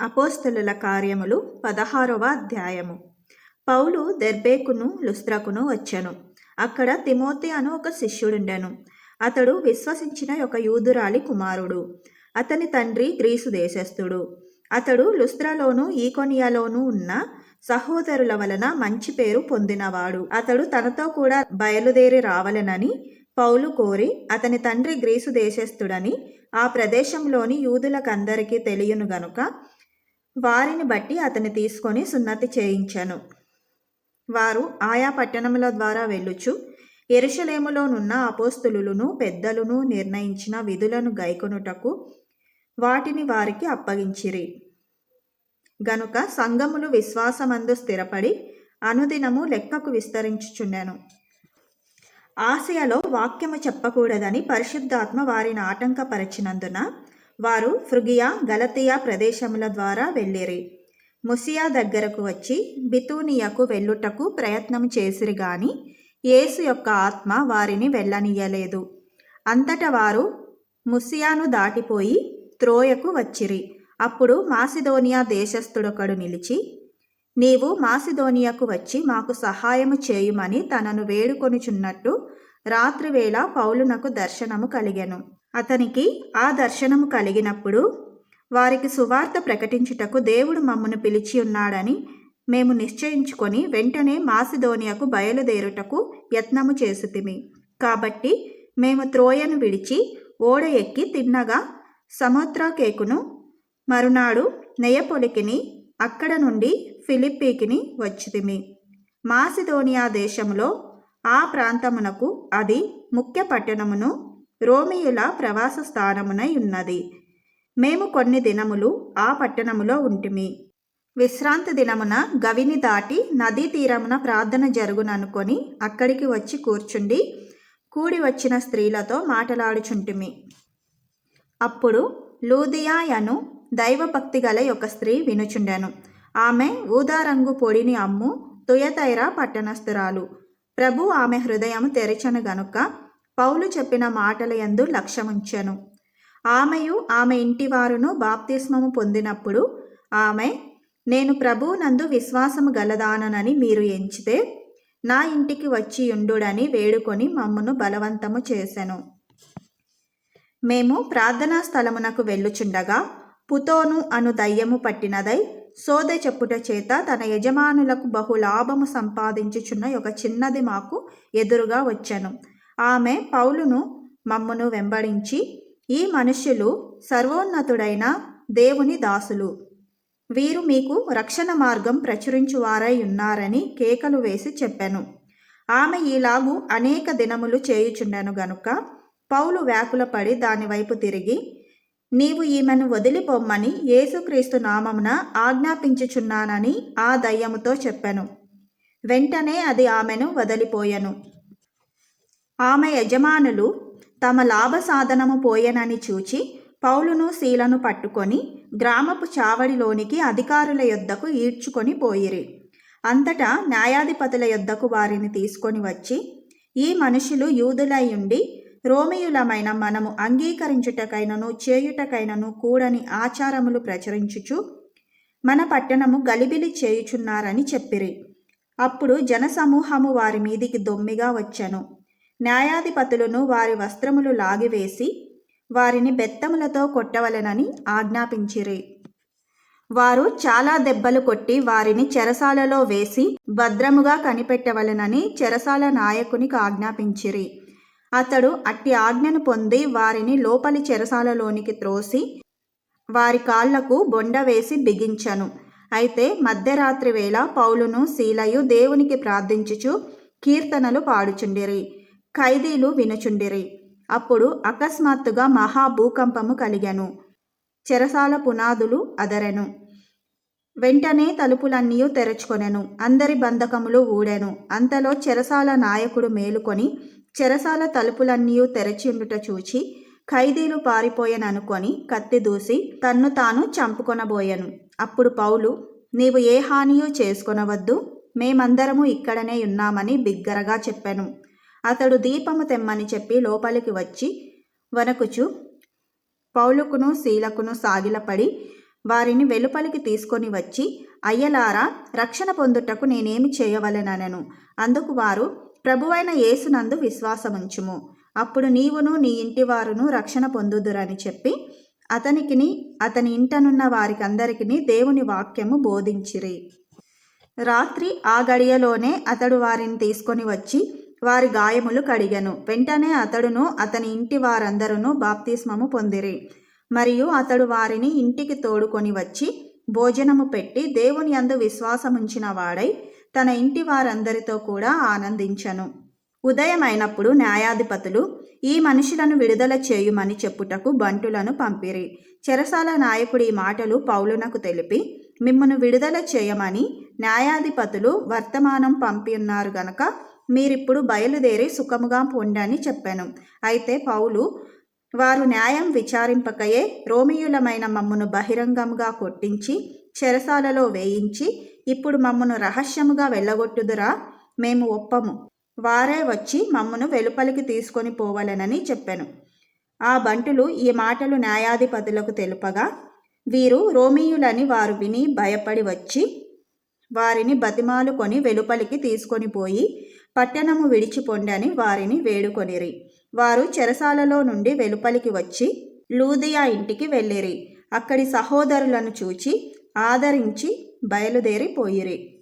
అపోస్తలుల కార్యములు పదహారవ అధ్యాయము. పౌలు దెర్బేకును లుస్త్రకును వచ్చాను. అక్కడ తిమోతి అను ఒక శిష్యుడుండెను. అతడు విశ్వసించిన ఒక యూదురాలి కుమారుడు. అతని తండ్రి గ్రీసు దేశస్థుడు. అతడు లుస్త్రలోను ఈకొనియాలోనూ ఉన్న సహోదరుల వలన మంచి పేరు పొందినవాడు. అతడు తనతో కూడా బయలుదేరి రావలెనని పౌలు కోరి అతని తండ్రి గ్రీసు దేశస్థుడని ఆ ప్రదేశంలోని యూదులకందరికీ తెలియను గనుక వారిని బట్టి అతన్ని తీసుకొని సున్నతి చేయించాను. వారు ఆయా పట్టణముల ద్వారా వెళ్ళుచు ఎరుషలేములోనున్న అపోస్తులును పెద్దలను నిర్ణయించిన విధులను గైకొనుటకు వాటిని వారికి అప్పగించిరి. గనుక సంఘములు విశ్వాసమందు స్థిరపడి అనుదినము లెక్కకు విస్తరించుచుండెను. ఆసియాలో వాక్యము చెప్పకూడదని పరిశుద్ధాత్మ వారిని ఆటంకపరచినందున వారు ఫ్రుగియా గలతియా ప్రదేశముల ద్వారా వెళ్ళిరి. ముసియా దగ్గరకు వచ్చి బితూనియకు వెళ్ళుటకు ప్రయత్నం చేసిరి గాని యేసు యొక్క ఆత్మ వారిని వెళ్ళనీయలేదు అంతట వారు ముసియాను దాటిపోయి త్రోయకు వచ్చిరి. అప్పుడు మాసిదోనియా దేశస్థుడొకడు నిలిచి నీవు మాసిదోనియాకు వచ్చి మాకు సహాయము చేయుమని తనను వేడుకొనుచున్నట్టు రాత్రివేళ పౌలునకు దర్శనము కలిగెను. అతనికి ఆ దర్శనము కలిగినప్పుడు వారికి సువార్త ప్రకటించుటకు దేవుడు మమ్మను పిలిచి ఉన్నాడని మేము నిశ్చయించుకొని వెంటనే మాసిధోనియకు బయలుదేరుటకు యత్నము చేసుతిమి. కాబట్టి మేము త్రోయను విడిచి ఓడ ఎక్కి తిన్నగా సమోత్రాకేకును మరునాడు నెయపొలికిని అక్కడ నుండి ఫిలిప్పీకిని వచ్చితిమి. మాసిధోనియా దేశంలో ఆ ప్రాంతమునకు అది ముఖ్య పట్టణమును రోమియుల ప్రవాస స్థానమునై ఉన్నది. మేము కొన్ని దినములు ఆ పట్టణములో ఉంటిమి. విశ్రాంతి దినమున గవిని దాటి నదీ తీరమున ప్రార్థన జరుగుననుకొని అక్కడికి వచ్చి కూర్చుండి కూడి వచ్చిన స్త్రీలతో మాటలాడుచుంటిమి. అప్పుడు లూదియాయను దైవభక్తి గల ఒక స్త్రీ వినుచుండెను. ఆమె ఊదారంగు పొడిని అమ్ము తుయతైరా పట్టణస్థురాలు. ప్రభు ఆమె హృదయం తెరిచను గనుక పౌలు చెప్పిన మాటల యందు లక్ష్యముంచెను. ఆమెయు ఆమె ఇంటివారును బాప్తిస్మము పొందినప్పుడు ఆమె నేను ప్రభువునందు విశ్వాసము గలదానని మీరు ఎంచితే నా ఇంటికి వచ్చి ఉండుడని వేడుకొని మమ్మను బలవంతము చేసెను. మేము ప్రార్థనా స్థలమునకు వెళ్ళుచుండగా పుతోను అను దయ్యము పట్టినదై సోదె చెప్పుట చేత తన యజమానులకు బహు లాభము సంపాదించుచున్న ఒక చిన్నది మాకు ఎదురుగా వచ్చెను. ఆమె పౌలును మమ్మును వెంబడించి ఈ మనుష్యులు సర్వోన్నతుడైన దేవుని దాసులు. వీరు మీకు రక్షణ మార్గం ప్రచురించువారై ఉన్నారని కేకలు వేసి చెప్పాను. ఆమె ఈలాగు అనేక దినములు చేయుచుండెను గనుక పౌలు వ్యాకులపడి దానివైపు తిరిగి నీవు ఈమెను వదిలిపోమ్మని యేసుక్రీస్తు నామమున ఆజ్ఞాపించుచున్నానని ఆ దయ్యముతో చెప్పాను. వెంటనే అది ఆమెను వదిలిపోయెను. ఆమె యజమానులు తమ లాభ సాధనము పోయెనని చూచి పౌలును శీలను పట్టుకొని గ్రామపు చావడిలోనికి అధికారుల యొద్దకు ఈడ్చుకొని పోయిరి. అంతటా న్యాయాధిపతుల యొద్దకు వారిని తీసుకొని వచ్చి ఈ మనుషులు యూదులై ఉండి రోమియులమైన మనము అంగీకరించుటకైనను చేయుటకైనను కూడని ఆచారములు ప్రచురించుచు మన పట్టణము గలిబిలి చేయుచున్నారని చెప్పిరి. అప్పుడు జనసమూహము వారి మీదికి దొమ్మిగా వచ్చెను. న్యాయాధిపతులను వారి వస్త్రములు లాగివేసి వారిని బెత్తములతో కొట్టవలెనని ఆజ్ఞాపించిరి. వారు చాలా దెబ్బలు కొట్టి వారిని చెరసాలలో వేసి భద్రముగా కనిపెట్టవలెనని చెరసాల నాయకునికి ఆజ్ఞాపించిరి. అతడు అట్టి ఆజ్ఞను పొంది వారిని లోపలి చెరసాలలోనికి త్రోసి వారి కాళ్ళకు బొండ వేసి బిగించను. అయితే మధ్యరాత్రి వేళ పౌలును శీలయు దేవునికి ప్రార్థించుచు కీర్తనలు పాడుచుండిరి. ఖైదీలు వినుచుండిరి. అప్పుడు అకస్మాత్తుగా మహాభూకంపము కలిగాను. చెరసాల పునాదులు అదరెను. వెంటనే తలుపులన్నీ తెరచుకొనెను. అందరి బంధకములు ఊడెను. అంతలో చెరసాల నాయకుడు మేలుకొని చెరసాల తలుపులన్నీ తెరచిండుట చూచి ఖైదీలు పారిపోయాననుకొని కత్తి దూసి తన్ను తాను చంపుకొనబోయెను. అప్పుడు పౌలు నీవు ఏ హానియూ చేసుకొనవద్దు. మేమందరము ఇక్కడనే ఉన్నామని బిగ్గరగా చెప్పాను. అతడు దీపము తెమ్మని చెప్పి లోపలికి వచ్చి వనకుచు పౌలుకును శీలకును సాగిలపడి వారిని వెలుపలికి తీసుకొని వచ్చి అయ్యలారా రక్షణ పొందుటకు నేనేమి చేయవలెనను అందుకు వారు ప్రభువైన యేసునందు విశ్వాసముంచుము. అప్పుడు నీవును నీ ఇంటి వారును రక్షణ పొందుదురని చెప్పి అతనికిని అతని ఇంటనున్న వారికందరికిని దేవుని వాక్యము బోధించిరి. రాత్రి ఆ గడియలోనే అతడు వారిని తీసుకొని వచ్చి వారి గాయములు కడిగను. వెంటనే అతడును అతని ఇంటి వారందరూ బాప్తిస్మము పొందిరి. మరియు అతడు వారిని ఇంటికి తోడుకొని వచ్చి భోజనము పెట్టి దేవుని యందు విశ్వాసముంచిన వాడై తన ఇంటి వారందరితో కూడా ఆనందించను. ఉదయమైనప్పుడు న్యాయాధిపతులు ఈ మనుషులను విడుదల చేయుమని చెప్పుటకు బంటులను పంపిరి. చెరసాల నాయకుడి ఈ మాటలు పౌలునకు తెలిపి మిమ్మను విడుదల చేయమని న్యాయాధిపతులు వర్తమానం పంపి ఉన్నారు గనక మీరిప్పుడు బయలుదేరి సుఖముగా పొండని చెప్పాను. అయితే పౌలు వారు న్యాయం విచారింపకయే రోమియులమైన మమ్మను బహిరంగంగా కొట్టించి చెరసాలలో వేయించి ఇప్పుడు మమ్మను రహస్యముగా వెళ్ళగొట్టుదురా మేము ఒప్పము. వారే వచ్చి మమ్మను వెలుపలికి తీసుకొని పోవలెనని చెప్పాను. ఆ బంటులు ఈ మాటలు న్యాయాధిపతులకు తెలుపగా వీరు రోమీయులని వారు విని భయపడి వచ్చి వారిని బతిమాలుకొని వెలుపలికి తీసుకొని పోయి పట్టణము విడిచిపొండని వారిని వేడుకొనిరి. వారు చెరసాలలో నుండి వెలుపలికి వచ్చి లూదియా ఇంటికి వెళ్ళిరి. అక్కడి సహోదరులను చూచి ఆదరించి బయలుదేరిపోయిరి